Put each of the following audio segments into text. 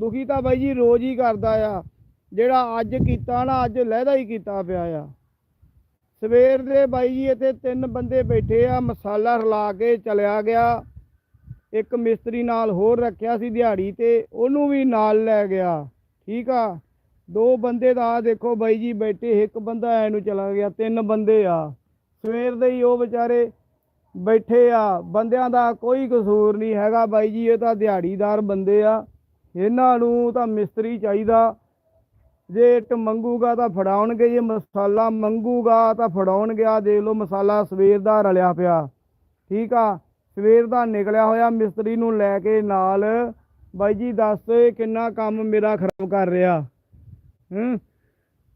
ਦੁਖੀ ਤਾਂ ਬਾਈ ਜੀ ਰੋਜ਼ ਹੀ ਕਰਦਾ ਆ। ਜਿਹੜਾ ਅੱਜ ਕੀਤਾ ਨਾ, ਅੱਜ ਲਹਿਦਾ ਹੀ ਕੀਤਾ ਪਿਆ ਆ। ਸਵੇਰ ਦੇ ਬਾਈ ਜੀ ਇੱਥੇ ਤਿੰਨ ਬੰਦੇ ਬੈਠੇ ਆ, ਮਸਾਲਾ ਰਲਾ ਕੇ ਚਲਿਆ ਗਿਆ। ਇੱਕ ਮਿਸਤਰੀ ਨਾਲ ਹੋਰ ਰੱਖਿਆ ਸੀ ਦਿਹਾੜੀ ਤੇ, ਉਹਨੂੰ ਵੀ ਨਾਲ ਲੈ ਗਿਆ। ਠੀਕ ਆ? ਦੋ ਬੰਦੇ ਦਾ ਦੇਖੋ ਬਾਈ ਜੀ ਬੈਠੇ, ਇੱਕ ਬੰਦਾ ਐ ਨੂੰ ਚਲਾ ਗਿਆ, ਤਿੰਨ ਬੰਦੇ ਆ। ਸਵੇਰ ਦੇ ਹੀ ਉਹ ਵਿਚਾਰੇ ਬੈਠੇ ਆ। ਬੰਦਿਆਂ ਦਾ ਕੋਈ ਕਸੂਰ ਨਹੀਂ ਹੈਗਾ ਬਾਈ ਜੀ, ਇਹ ਤਾਂ ਦਿਹਾੜੀਦਾਰ ਬੰਦੇ ਆ। ਇਹਨਾਂ ਨੂੰ ਤਾਂ ਮਿਸਤਰੀ ਚਾਹੀਦਾ। ਜੇ ਇੱਟ ਮੰਗੂਗਾ ਤਾਂ ਫੜਾਉਣਗੇ, ਜੇ ਮਸਾਲਾ ਮੰਗੂਗਾ ਤਾਂ ਫੜਾਉਣਗੇ। ਆ ਦੇਖ ਲਓ ਮਸਾਲਾ ਸਵੇਰ ਦਾ ਰਲਿਆ ਪਿਆ। ਠੀਕ ਆ? ਸਵੇਰ ਦਾ ਨਿਕਲਿਆ ਹੋਇਆ, ਮਿਸਤਰੀ ਨੂੰ ਲੈ ਕੇ ਨਾਲ। ਬਾਈ ਜੀ, ਦੱਸ ਕਿੰਨਾ ਕੰਮ ਮੇਰਾ ਖਰਾਬ ਕਰ ਰਿਹਾ। ਹੂੰ?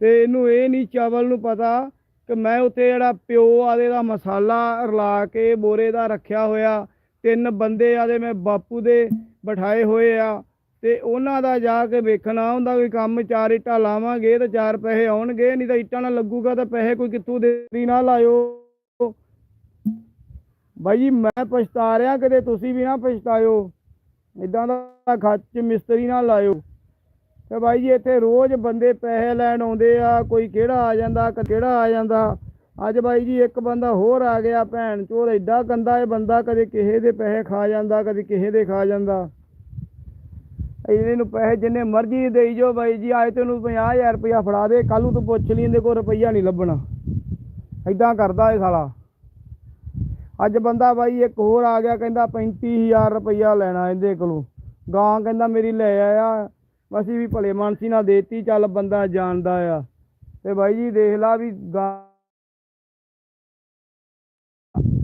ਤੇ ਇਹਨੂੰ ਇਹ ਨਹੀਂ, ਚਾਵਲ ਨੂੰ ਪਤਾ ਕਿ ਮੈਂ ਉੱਥੇ ਜਿਹੜਾ ਪਿਓ ਆਦੇ ਦਾ ਮਸਾਲਾ ਰਲਾ ਕੇ ਬੋਰੇ ਦਾ ਰੱਖਿਆ ਹੋਇਆ। ਤਿੰਨ ਬੰਦੇ ਆਦੇ, ਮੈਂ ਬਾਪੂ ਦੇ ਬਿਠਾਏ ਹੋਏ ਆ। ਤੇ ਉਹਨਾਂ ਦਾ ਜਾ ਕੇ ਵੇਖਣਾ ਹੁੰਦਾ ਕੋਈ ਕੰਮ ਚਾਰ ਇੱਟਾਂ ਲਾਵਾਂਗੇ ਤਾਂ ਚਾਰ ਪੈਸੇ ਆਉਣਗੇ, ਨਹੀਂ ਤਾਂ ਇੱਟਾਂ ਨਾਲ ਲੱਗੂਗਾ ਤਾਂ ਪੈਸੇ ਕੋਈ ਕਿੱਥੋਂ ਦੇਰੀ ਨਾ ਲਾਇਓ। ਬਾਈ ਜੀ, ਮੈਂ ਪਛਤਾ ਰਿਹਾ, ਕਦੇ ਤੁਸੀਂ ਵੀ ਨਾ ਪਛਤਾਇਓ। ਇਦਾਂ ਦਾ ਖਰਚ ਮਿਸਤਰੀ ਨਾ ਲਾਇਓ। ਤੇ ਬਾਈ ਜੀ, ਇੱਥੇ ਰੋਜ਼ ਬੰਦੇ ਪੈਸੇ ਲੈਣ ਆਉਂਦੇ ਆ, ਕੋਈ ਕਿਹੜਾ ਆ ਜਾਂਦਾ ਕ ਕਿਹੜਾ ਆ ਜਾਂਦਾ। ਅੱਜ ਬਾਈ ਜੀ, ਇੱਕ ਬੰਦਾ ਹੋਰ ਆ ਗਿਆ, ਭੈਣ ਚੋਰ ਐਡਾ ਗੰਦਾ ਇਹ ਬੰਦਾ, ਕਦੇ ਕਿਸੇ ਦੇ ਪੈਸੇ ਖਾ ਜਾਂਦਾ, ਕਦੇ ਕਿਸੇ ਦੇ ਖਾ ਜਾਂਦਾ। ਇਹਨੂੰ ਪੈਸੇ ਜਿੰਨੇ ਮਰਜ਼ੀ ਦੇਈ ਜੋ ਬਾਈ ਜੀ ਅੱਜ ਤੈਨੂੰ 50000 ਰੁਪਇਆ ਫੜਾ ਦੇ ਕੱਲ ਨੂੰ ਤੂੰ ਪੁੱਛ ਲਈ, ਇਹਦੇ ਕੋਲ ਰੁਪਈਆ ਨਹੀਂ ਲੱਭਣਾ। ਐਦਾਂ ਕਰਦਾ ਇਹ ਸਾਲਾ। ਅੱਜ ਬੰਦਾ ਬਾਈ ਇੱਕ ਹੋਰ ਆ ਗਿਆ, ਕਹਿੰਦਾ 35000 ਰੁਪਈਆ ਲੈਣਾ ਇਹਦੇ ਕੋਲੋਂ। ਗਾਂ ਕਹਿੰਦਾ ਮੇਰੀ ਲੈ ਆਇਆ। ਅਸੀਂ ਵੀ ਭਲੇ ਮਾਨਸੀ ਨਾਲ ਦੇਤੀ, ਚੱਲ ਬੰਦਾ ਜਾਣਦਾ ਆ। ਤੇ ਬਾਈ ਜੀ ਦੇਖ ਲਾ ਵੀ ਗਾਂ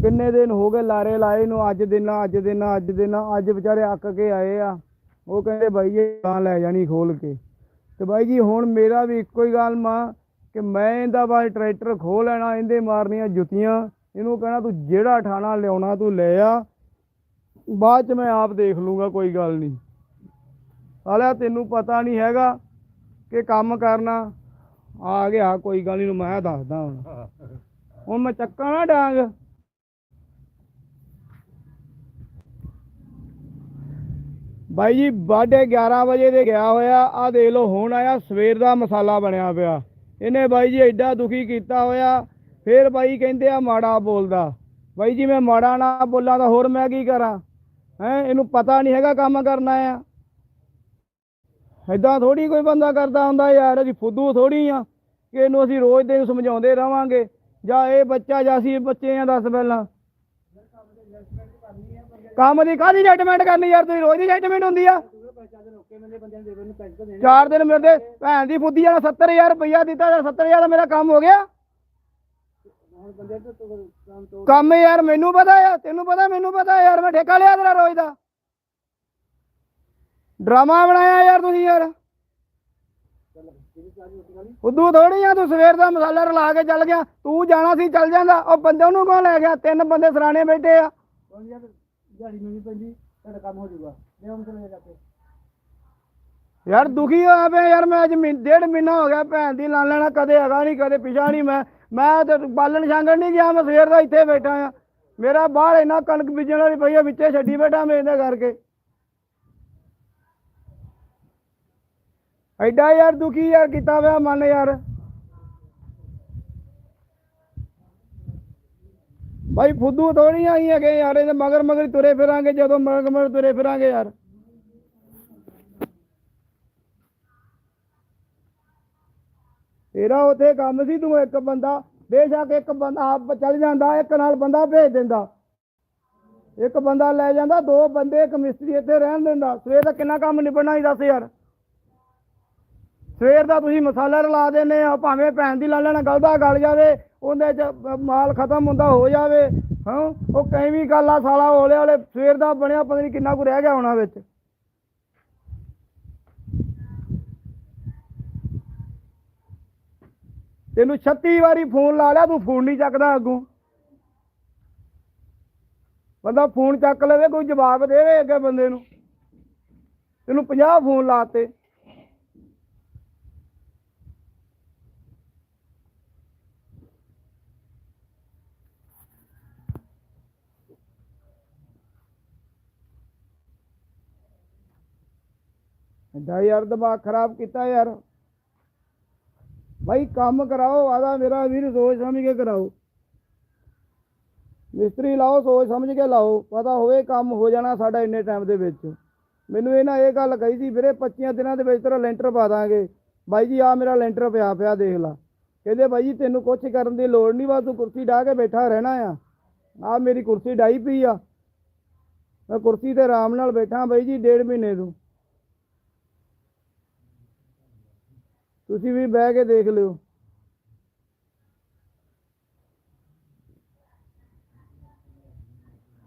ਕਿੰਨੇ ਦਿਨ ਹੋ ਗਏ ਲਾਰੇ ਲਾਏ ਨੂੰ, ਅੱਜ ਦਿਨ ਅੱਜ ਦਿਨ ਅੱਜ ਦਿਨ ਅੱਜ ਵਿਚਾਰੇ ਅੱਕ ਕੇ ਆਏ ਆ। ਉਹ ਕਹਿੰਦੇ ਬਾਈ ਇਹ ਗਾਂ ਲੈ ਜਾਣੀ ਖੋਲ ਕੇ। ਤੇ ਬਾਈ ਜੀ ਹੁਣ ਮੇਰਾ ਵੀ ਇੱਕੋ ਹੀ ਗੱਲ ਮਾਂ ਕਿ ਮੈਂ ਇਹਦਾ ਬਾਅਦ ਟਰੈਕਟਰ ਖੋਹ ਲੈਣਾ ਇਹਦੇ ਮਾਰਨੀਆਂ ਜੁੱਤੀਆਂ। ਇਹਨੂੰ ਕਹਿਣਾ ਤੂੰ ਜਿਹੜਾ ਠਾਣਾ ਲਿਆਉਣਾ ਤੂੰ ਲੈ ਆ। ਬਾਅਦ ਚ ਮੈਂ ਆਪ ਦੇਖ ਲੂੰਗਾ ਕੋਈ ਗੱਲ ਨਹੀਂ। ਸਾਲਿਆ ਤੈਨੂੰ ਪਤਾ ਨਹੀਂ ਹੈਗਾ ਕਿ ਕੰਮ ਕਰਨਾ। ਆ ਗਿਆ ਕੋਈ ਗੱਲ ਨਹੀਂ ਮੈਂ ਦੱਸਦਾ ਹੁਣ। ਹੁਣ ਮੈਂ ਚੱਕਾਂ ਨਾ ਡਾਂਗ। ਬਾਈ ਜੀ ਬਾਢੇ 11 ਵਜੇ ਦੇ ਗਿਆ ਹੋਇਆ ਆ ਦੇਖ ਲਓ, ਹੁਣ ਆਇਆ, ਸਵੇਰ ਦਾ ਮਸਾਲਾ ਬਣਿਆ ਪਿਆ। ਇਹਨੇ ਬਾਈ ਜੀ ਐਡਾ ਦੁਖੀ ਕੀਤਾ ਹੋਇਆ, ਫੇਰ ਬਾਈ ਕਹਿੰਦੇ ਆ ਮਾੜਾ ਬੋਲਦਾ। ਬਾਈ ਜੀ, ਮੈਂ ਮਾੜਾ ਨਾ ਬੋਲਾਂ ਤਾਂ ਹੋਰ ਮੈਂ ਕੀ ਕਰਾਂ? ਹੈ, ਇਹਨੂੰ ਪਤਾ ਨਹੀਂ ਹੈਗਾ ਕੰਮ ਕਰਨਾ ਆ ਐਦਾਂ ਥੋੜੀ ਕੋਈ ਬੰਦਾ ਕਰਦਾ ਹੁੰਦਾ ਯਾਰ, ਅਸੀਂ ਫੁੱਦੂ ਥੋੜੀ ਆ, ਕਿ ਇਹਨੂੰ ਅਸੀਂ ਰੋਜ਼ ਦੇ ਸਮਝਾਉਂਦੇ ਰਵਾਂਗੇ। ਜਾਂ ਇਹ ਬੱਚਾ ਜਾਂ ਅਸੀਂ ਬੱਚੇ ਆ, ਦੱਸ ਪਹਿਲਾਂ। ਕੰਮ ਦੀ ਕਾਹਦੀ ਜੱਜਮੈਂਟ ਕਰਨੀ ਯਾਰ, ਤੁਸੀਂ ਰੋਜ਼ ਦੀ ਜੱਜਮੈਂਟ ਹੁੰਦੀ ਆ। ਚਾਰ ਦਿਨ ਮਿਲਦੇ ਭੈਣ ਦੀ ਫੁੱਦੀ ਵਾਲਾ 70000 ਰੁਪਇਆ ਦਿੱਤਾ 70000 ਦਾ ਮੇਰਾ ਕੰਮ ਹੋ ਗਿਆ। ਕੰਮ ਯਾਰ, ਮੈਨੂੰ ਪਤਾ ਆ, ਤੈਨੂੰ ਪਤਾ, ਮੈਨੂੰ ਪਤਾ ਯਾਰ, ਮੈਂ ਠੇਕਾ ਲਿਆ ਤੇਰਾ ਰੋਜ਼ ਦਾ। ਡਰਾਮਾ ਬਣਾਇਆ ਯਾਰ ਤੁਸੀਂ ਯਾਰ। ਉਦੋਂ ਥੋੜੀ ਆ, ਤੂੰ ਸਵੇਰ ਦਾ ਮਸਾਲਾ ਰਲਾ ਕੇ ਚੱਲ ਗਿਆ, ਤੂੰ ਜਾਣਾ ਸੀ, ਚੱਲ ਜਾਂਦਾ, ਉਹ ਬੰਦੇ ਉਹਨੂੰ ਕੌਣ ਲੈ ਗਿਆ? ਤਿੰਨ ਬੰਦੇ ਸਰਾਣੇ ਬੈਠੇ ਆ। ਯਾਰ ਦੁਖੀ ਹੋਇਆ ਪਿਆ ਯਾਰ, ਮੈਂ ਅੱਜ ਮਹੀਨ- ਡੇਢ ਮਹੀਨਾ ਹੋ ਗਿਆ ਭੈਣ ਦੀ ਲਾ ਲੈਣਾ, ਕਦੇ ਹੈਗਾ ਨਹੀਂ ਕਦੇ ਪਿਛਾ ਨਹੀਂ ਮੈਂ। ਮੈਂ ਤੇ ਬਾਲਣ ਛਾਂਗਣ ਨਹੀਂ ਗਿਆ, ਮੈਂ ਸਵੇਰ ਦਾ ਇੱਥੇ ਬੈਠਾ ਆ। ਮੇਰਾ ਬਾਹਰ ਇੰਨਾ ਕਣਕ ਬੀਜਣ ਵਾਲੀ ਪਈ ਆ, ਵਿੱਚੇ ਛੱਡੀ ਬੈਠਾ ਮੈਂ ਇਹਦੇ ਕਰਕੇ। ਐਡਾ ਯਾਰ ਦੁਖੀ ਯਾਰ ਕੀਤਾ ਹੋਇਆ ਮਨ ਯਾਰ। ਭਾਈ ਫੁੱਦੂ ਥੋੜੀ ਆਈ ਹੈਗੇ ਯਾਰ, ਇਹਦੇ ਮਗਰ ਮਗਰ ਤੁਰੇ ਫਿਰਾਂਗੇ, ਜਦੋਂ ਮਗਰ ਮਗਰ ਤੁਰੇ ਫਿਰਾਂਗੇ ਯਾਰ। ਤੇਰਾ ਉਥੇ ਕੰਮ ਸੀ, ਤੂੰ ਇੱਕ ਬੰਦਾ, ਬੇਸ਼ੱਕ ਇੱਕ ਬੰਦਾ ਆਪ ਚੱਲ ਜਾਂਦਾ, ਇੱਕ ਨਾਲ ਬੰਦਾ ਭੇਜ ਦਿੰਦਾ। ਇੱਕ ਬੰਦਾ ਲੈ ਜਾਂਦਾ, ਦੋ ਬੰਦੇ ਇੱਕ ਮਿਸਤਰੀ ਇੱਥੇ ਰਹਿਣ ਦਿੰਦਾ। ਸਵੇਰ ਦਾ ਕਿੰਨਾ ਕੰਮ ਨਿਬੜਨਾ ਸੀ ਦੱਸ ਯਾਰ। ਸਵੇਰ ਦਾ ਤੁਸੀਂ ਮਸਾਲਾ ਰਲਾ ਦਿੰਦੇ ਆ, ਭਾਵੇਂ ਭੈਣ ਦੀ ਲਾ ਲੈਣਾ ਗਲਦਾ ਗਲ ਜਾਵੇ, ਉਹਦੇ ਚ ਮਾਲ ਖਤਮ ਹੁੰਦਾ, ਹੋ ਜਾਵੇ, ਹਾਂ, ਉਹ ਕਈ ਵੀ ਗੱਲ ਆ, ਸਾਲਾ ਹੋਲੇ ਹੋਲੇ ਸਵੇਰ ਦਾ ਬਣਿਆ, ਪਤਾ ਨਹੀਂ ਕਿੰਨਾ ਕੁ ਰਹਿ ਗਿਆ ਹੋਣਾ ਵਿੱਚ। ਤੈਨੂੰ 36 ਵਾਰੀ ਫੋਨ ਲਾ ਲਿਆ, ਤੂੰ ਫੋਨ ਨਹੀਂ ਚੱਕਦਾ ਅੱਗੋਂ। ਬੰਦਾ ਫੋਨ ਚੱਕ ਲਵੇ, ਕੋਈ ਜਵਾਬ ਦੇਵੇ ਅੱਗੇ ਬੰਦੇ ਨੂੰ। ਤੈਨੂੰ 50 ਫੋਨ ਲਾਤੇ ਐਡਾ ਯਾਰ ਦਿਮਾਗ ਖਰਾਬ ਕੀਤਾ ਯਾਰ। ਭਾਈ ਕੰਮ ਕਰਾਓ, ਆਦਾ ਮੇਰਾ ਵੀਰ, ਸੋਚ ਸਮਝ ਕੇ ਕਰਾਓ। ਮਿਸਤਰੀ ਲਾਓ, ਸੋਚ ਸਮਝ ਕੇ ਲਾਓ, ਪਤਾ ਹੋਵੇ ਕੰਮ ਹੋ ਜਾਣਾ ਸਾਡਾ ਇੰਨੇ ਟਾਈਮ ਦੇ ਵਿੱਚ। ਮੈਨੂੰ ਇਹਨਾਂ ਇਹ ਗੱਲ ਕਹੀ ਸੀ, ਵੀਰੇ 25 ਦਿਨਾਂ ਦੇ ਵਿੱਚ ਤੇਰਾ ਲੈਂਟਰ ਪਾ ਦਾਂਗੇ। ਬਾਈ ਜੀ ਆ ਮੇਰਾ ਲੈਂਟਰ ਪਿਆ ਪਿਆ, ਦੇਖ ਲਾ। ਕਹਿੰਦੇ, ਬਾਈ ਜੀ, ਤੈਨੂੰ ਕੁਛ ਕਰਨ ਦੀ ਲੋੜ ਨਹੀਂ ਬਸ ਤੂੰ ਕੁਰਸੀ ਢਾ ਕੇ ਬੈਠਾ ਰਹਿਣਾ ਆ। ਆ ਮੇਰੀ ਕੁਰਸੀ ਡਾਈ ਪਈ ਆ। ਮੈਂ ਕੁਰਸੀ ਤੇ ਆਰਾਮ ਨਾਲ ਬੈਠਾ, ਬਾਈ ਜੀ, ਡੇਢ ਮਹੀਨੇ ਤੋਂ। ਤੁਸੀਂ ਵੀ ਬਹਿ ਕੇ ਦੇਖ ਲਿਓ।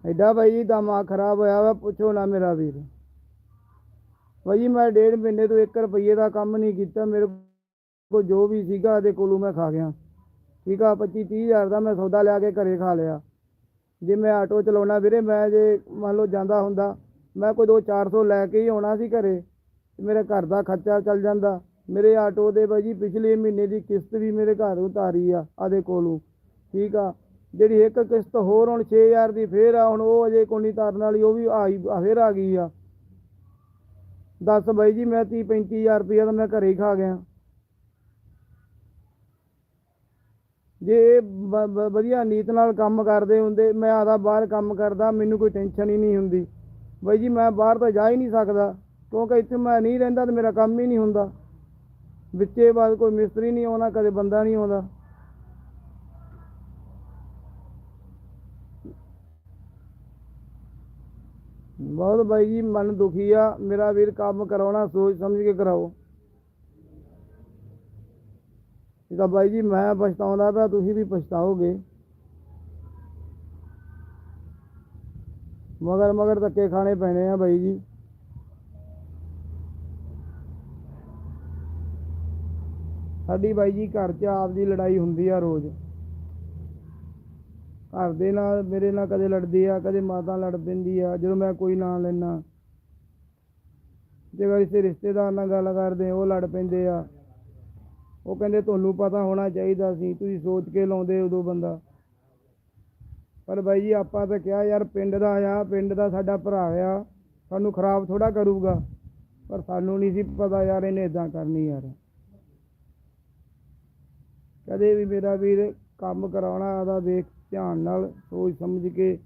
ਐਡਾ ਬਾਈ ਜੀ ਦਿਮਾਗ ਖਰਾਬ ਹੋਇਆ ਵਾ, ਪੁੱਛੋ ਨਾ ਮੇਰਾ ਵੀਰ। ਬਾਈ ਜੀ, ਮੈਂ ਡੇਢ ਮਹੀਨੇ ਤੋਂ 1 ਰੁਪਏ ਦਾ ਕੰਮ ਨਹੀਂ ਕੀਤਾ, ਮੇਰੇ ਕੋਲ ਜੋ ਵੀ ਸੀਗਾ ਇਹਦੇ ਕੋਲੋਂ ਮੈਂ ਖਾ ਗਿਆ। ਠੀਕ ਆ 25 30 ਹਜ਼ਾਰ ਦਾ ਮੈਂ ਸੌਦਾ ਲਿਆ ਕੇ ਘਰੇ ਖਾ ਲਿਆ। ਜੇ ਮੈਂ ਆਟੋ ਚਲਾਉਣਾ ਵੀਰੇ, ਮੈਂ ਜੇ ਮੰਨ ਲਓ ਜਾਂਦਾ ਹੁੰਦਾ, ਮੈਂ ਕੋਈ 2 400 ਲੈ ਕੇ ਹੀ ਆਉਣਾ ਸੀ ਘਰੇ, ਤੇ ਮੇਰੇ ਘਰ ਦਾ ਖਰਚਾ ਚੱਲ ਜਾਂਦਾ। ਮੇਰੇ ਆਟੋ ਦੇ ਬਾਈ ਜੀ, ਪਿਛਲੇ ਮਹੀਨੇ ਦੀ ਕਿਸ਼ਤ ਵੀ ਮੇਰੇ ਘਰ ਉਤਾਰੀ ਆ, ਆਦੇ ਕੋਲੋਂ। ਠੀਕ ਆ? ਜਿਹੜੀ ਇੱਕ ਕਿਸ਼ਤ ਹੋਰ ਹੁਣ 6000 ਦੀ ਫੇਰ ਆ, ਹੁਣ ਉਹ ਅਜੇ ਕੋਈ ਨਹੀਂ ਤਾਰਨ ਵਾਲੀ, ਉਹ ਵੀ ਆਈ, ਫੇਰ ਆ ਗਈ ਆ। ਦੱਸ ਬਾਈ ਜੀ, ਮੈਂ 30 35000 ਰੁਪਇਆ ਤਾਂ ਮੈਂ ਘਰੇ ਹੀ ਖਾ ਗਿਆ। ਜੇ ਇਹ ਵ- ਵਧੀਆ ਨੀਤ ਨਾਲ ਕੰਮ ਕਰਦੇ ਹੁੰਦੇ, ਮੈਂ ਆਦਾ ਬਾਹਰ ਕੰਮ ਕਰਦਾ, ਮੈਨੂੰ ਕੋਈ ਟੈਨਸ਼ਨ ਹੀ ਨਹੀਂ ਹੁੰਦੀ। ਬਾਈ ਜੀ, ਮੈਂ ਬਾਹਰ ਤਾਂ ਜਾ ਹੀ ਨਹੀਂ ਸਕਦਾ, ਕਿਉਂਕਿ ਇੱਥੇ ਮੈਂ ਨਹੀਂ ਰਹਿੰਦਾ ਤੇ ਮੇਰਾ ਕੰਮ ਹੀ ਨਹੀਂ ਹੁੰਦਾ। ਵਿੱਚੇ ਬਾਅਦ ਕੋਈ ਮਿਸਤਰੀ ਨਹੀਂ ਆਉਣਾ ਕਦੇ ਬੰਦਾ ਨਹੀਂ ਆਉਂਦਾ। ਬਹੁਤ ਬਾਈ ਜੀ, ਮਨ ਦੁਖੀ ਆ। ਮੇਰਾ ਵੀਰ ਕੰਮ ਕਰਾਉਣਾ, ਸੋਚ ਸਮਝ ਕੇ ਕਰਾਓ। ਇਹ ਤਾਂ ਬਾਈ ਜੀ, ਮੈਂ ਪਛਤਾਉਂਦਾ ਪਿਆ, ਤੁਸੀਂ ਵੀ ਪਛਤਾਓਗੇ। ਮਗਰ ਮਗਰ ਧੱਕੇ ਖਾਣੇ ਪੈਣੇ ਆ ਬਾਈ ਜੀ। ਸਾਡੀ ਬਾਈ ਜੀ ਘਰ 'ਚ ਆਪਦੀ ਲੜਾਈ ਹੁੰਦੀ ਆ ਰੋਜ਼। ਘਰ ਦੇ ਨਾਲ, ਮੇਰੇ ਨਾਲ ਕਦੇ ਲੜਦੀ ਆ, ਕਦੇ ਮਾਤਾ ਲੜ ਪੈਂਦੀ ਆ, ਜਦੋਂ ਮੈਂ ਕੋਈ ਨਾਂ ਲੈਣਾ ਜੇ ਕਿਸੇ ਰਿਸ਼ਤੇਦਾਰ ਨਾਲ ਗੱਲ ਕਰਦੇ, ਉਹ ਲੜ ਪੈਂਦੇ ਆ। ਉਹ ਕਹਿੰਦੇ, ਤੁਹਾਨੂੰ ਪਤਾ ਹੋਣਾ ਚਾਹੀਦਾ ਸੀ, ਤੁਸੀਂ ਸੋਚ ਕੇ ਲਾਉਂਦੇ ਉਦੋਂ ਬੰਦਾ। ਪਰ ਬਾਈ ਜੀ, ਆਪਾਂ ਤਾਂ ਕਿਹਾ, ਯਾਰ, ਪਿੰਡ ਦਾ ਆ, ਪਿੰਡ ਦਾ ਸਾਡਾ ਭਰਾ ਆ, ਸਾਨੂੰ ਖਰਾਬ ਥੋੜਾ ਕਰੂਗਾ। ਪਰ ਸਾਨੂੰ ਨਹੀਂ ਸੀ ਪਤਾ, ਯਾਰ, ਇਹਨੇ ਇਦਾਂ ਕਰਨੀ ਯਾਰ। ਕਦੇ ਵੀ ਮੇਰਾ ਵੀਰ ਕੰਮ ਕਰਾਉਣਾ ਆਦਾ ਦੇਖ ਧਿਆਨ ਨਾਲ, ਸੋਚ ਸਮਝ ਕੇ।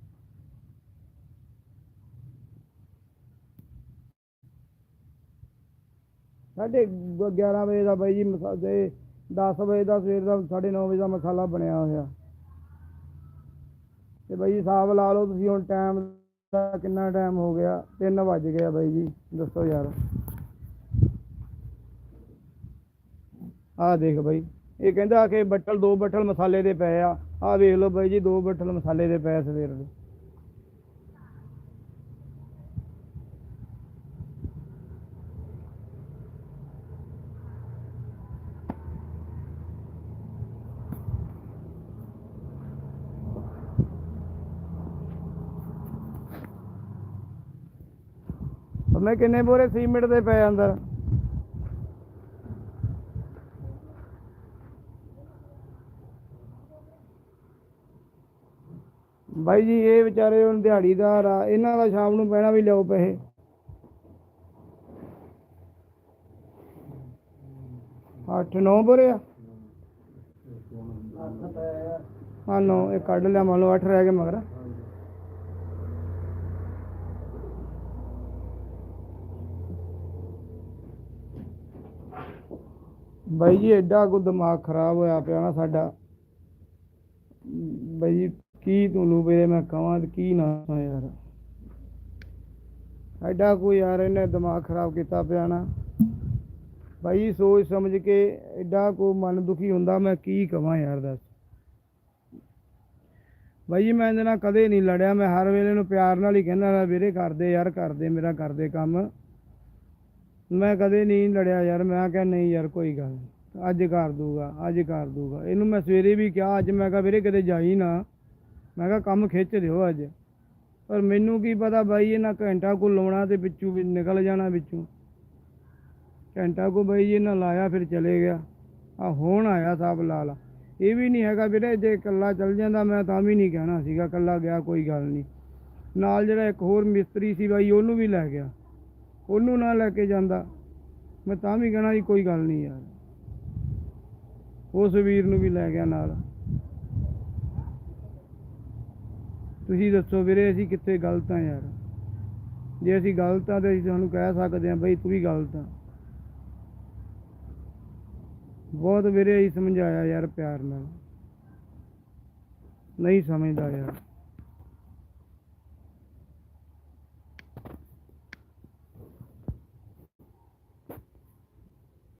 ਸਾਢੇ 11 ਵਜੇ ਦਾ ਬਾਈ ਜੀ ਮਸਾਲੇ 10 ਵਜੇ ਦਾ ਸਵੇਰ ਦਾ 9:30 ਵਜੇ ਦਾ ਮਸਾਲਾ ਬਣਿਆ ਹੋਇਆ। ਤੇ ਬਾਈ ਜੀ ਹਿਸਾਬ ਲਾ ਲਓ, ਤੁਸੀਂ ਹੁਣ ਟਾਈਮ ਦਾ ਕਿੰਨਾ ਟਾਈਮ ਹੋ ਗਿਆ? 3 ਵੱਜ ਗਿਆ ਬਾਈ ਜੀ, ਦੱਸੋ ਯਾਰ। ਆ ਦੇਖ ਬਾਈ। ਇਹ ਕਹਿੰਦਾ ਕਿ ਬੱਟਲ ਦੋ ਬੱਟਲ ਮਸਾਲੇ ਦੇ ਪਏ ਆ। ਆਹ ਵੇਖ ਲਓ ਬਾਈ ਜੀ, ਦੋ ਬੱਟਲ ਮਸਾਲੇ ਦੇ ਪਏ ਸਵੇਰ ਦੇ। ਉਹਨੇ ਕਿੰਨੇ ਬੋਰੇ ਸੀਮਿੰਟ ਦੇ ਪਏ ਅੰਦਰ? ਬਾਈ ਜੀ, ਇਹ ਵਿਚਾਰੇ ਹੁਣ ਦਿਹਾੜੀਦਾਰ ਆ, ਇਹਨਾਂ ਦਾ ਸ਼ਾਮ ਨੂੰ ਪੈਣਾ ਵੀ ਲਿਓ ਪੈਸੇ। ਅੱਠ, ਨੌ ਬੋਰੇ ਆ। ਹਾਂ, ਨੌ, ਇਹ ਕੱਢ ਲਿਆ, ਮੰਨ ਲਓ ਅੱਠ ਰਹਿ ਗਏ ਮਗਰ। ਬਾਈ ਜੀ, ਐਡਾ ਕੋ ਦਿਮਾਗ ਖਰਾਬ ਹੋਇਆ ਪਿਆ ਨਾ ਸਾਡਾ। ਬਾਈ ਜੀ ਕੀ ਤੁਹਾਨੂੰ ਵੀਰੇ ਮੈਂ ਕਹਾਂ ਕੀ ਨਾ ਕਹਾਂ ਯਾਰ? ਐਡਾ ਕੋਈ ਯਾਰ ਇਹਨੇ ਦਿਮਾਗ ਖਰਾਬ ਕੀਤਾ ਪਿਆ ਨਾ। ਬਾਈ, ਸੋਚ ਸਮਝ ਕੇ ਐਡਾ ਕੋ ਮਨ ਦੁਖੀ ਹੁੰਦਾ, ਮੈਂ ਕੀ ਕਹਾਂ ਯਾਰ ਦੱਸ। ਬਾਈ ਜੀ ਮੈਂ ਇਹਦੇ ਨਾਲ ਕਦੇ ਨਹੀਂ ਲੜਿਆ, ਮੈਂ ਹਰ ਵੇਲੇ ਨੂੰ ਪਿਆਰ ਨਾਲ ਹੀ ਕਹਿੰਦਾ ਰਿਹਾ, ਵੀਰੇ ਕਰਦੇ ਯਾਰ, ਕਰਦੇ ਮੇਰਾ, ਕਰਦੇ ਕੰਮ। ਮੈਂ ਕਦੇ ਨਹੀਂ ਲੜਿਆ ਯਾਰ, ਮੈਂ ਕਿਹਾ ਨਹੀਂ ਯਾਰ, ਕੋਈ ਗੱਲ ਅੱਜ ਕਰ ਦੂਗਾ, ਅੱਜ ਕਰ ਦੂਗਾ। ਇਹਨੂੰ ਮੈਂ ਸਵੇਰੇ ਵੀ ਕਿਹਾ, ਅੱਜ ਮੈਂ ਕਿਹਾ, ਵੀਰੇ ਕਿਤੇ ਜਾਈ ਨਾ। ਮੈਂ ਕਿਹਾ ਕੰਮ ਖਿੱਚ ਦਿਓ ਅੱਜ। ਪਰ ਮੈਨੂੰ ਕੀ ਪਤਾ ਬਾਈ, ਇਹਨਾਂ ਘੰਟਾ ਕੋ ਲਾਉਣਾ ਤੇ ਵਿੱਚੋਂ ਵੀ ਨਿਕਲ ਜਾਣਾ ਵਿੱਚੋਂ। ਘੰਟਾ ਕੋ ਬਾਈ ਇਹਨਾਂ ਲਾਇਆ, ਫਿਰ ਚਲੇ ਗਿਆ। ਆ ਹੁਣ ਆਇਆ ਸਾਬ ਲਾਲ। ਇਹ ਵੀ ਨਹੀਂ ਹੈਗਾ ਵੀਰੇ, ਜੇ ਇਕੱਲਾ ਚੱਲ ਜਾਂਦਾ, ਮੈਂ ਤਾਂ ਵੀ ਨਹੀਂ ਕਹਿਣਾ ਸੀਗਾ, ਇਕੱਲਾ ਗਿਆ, ਕੋਈ ਗੱਲ ਨਹੀਂ। ਨਾਲ ਜਿਹੜਾ ਇੱਕ ਹੋਰ ਮਿਸਤਰੀ ਸੀ ਬਾਈ, ਉਹਨੂੰ ਵੀ ਲੈ ਗਿਆ। ਉਹਨੂੰ ਨਾ ਲੈ ਕੇ ਜਾਂਦਾ। ਮੈਂ ਤਾਂ ਵੀ ਕਹਿਣਾ ਜੀ ਕੋਈ ਗੱਲ ਨਹੀਂ ਯਾਰ। ਉਸ ਵੀਰ ਨੂੰ ਵੀ ਲੈ ਗਿਆ ਨਾਲ। ਤੁਸੀਂ ਦੱਸੋ ਵੀਰੇ, ਅਸੀਂ ਕਿੱਥੇ ਗਲਤ ਆ ਯਾਰ? ਜੇ ਅਸੀਂ ਗਲਤ ਆ ਤੇ ਅਸੀਂ ਤੁਹਾਨੂੰ ਕਹਿ ਸਕਦੇ ਆ ਬਈ ਤੂੰ ਵੀ ਗਲਤ ਆ। ਬਹੁਤ ਵੀਰੇ, ਅਸੀਂ ਸਮਝਾਇਆ ਯਾਰ ਪਿਆਰ ਨਾਲ। ਨਹੀਂ ਸਮਝਦਾ ਯਾਰ।